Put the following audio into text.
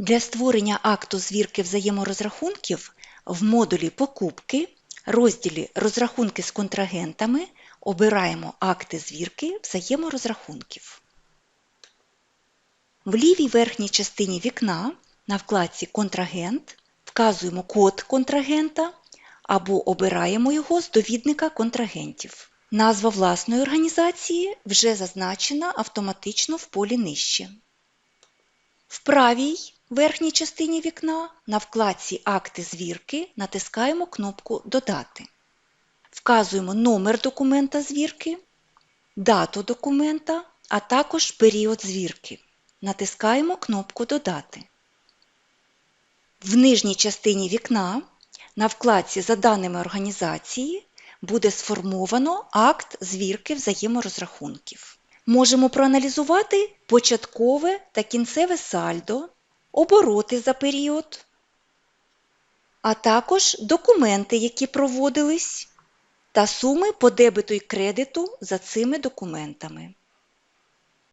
Для створення акту звірки взаєморозрахунків в модулі Покупки, розділі Розрахунки з контрагентами обираємо акти звірки взаєморозрахунків. В лівій верхній частині вікна на вкладці Контрагент вказуємо код контрагента або обираємо його з довідника контрагентів. Назва власної організації вже зазначена автоматично в полі нижче. В правій верхній частині вікна на вкладці Акти звірки натискаємо кнопку Додати. Вказуємо номер документа звірки, дату документа, а також період звірки. Натискаємо кнопку Додати. В нижній частині вікна на вкладці За даними організації буде сформовано акт звірки взаєморозрахунків. Можемо проаналізувати початкове та кінцеве сальдо, обороти за період, а також документи, які проводились, та суми по дебету і кредиту за цими документами.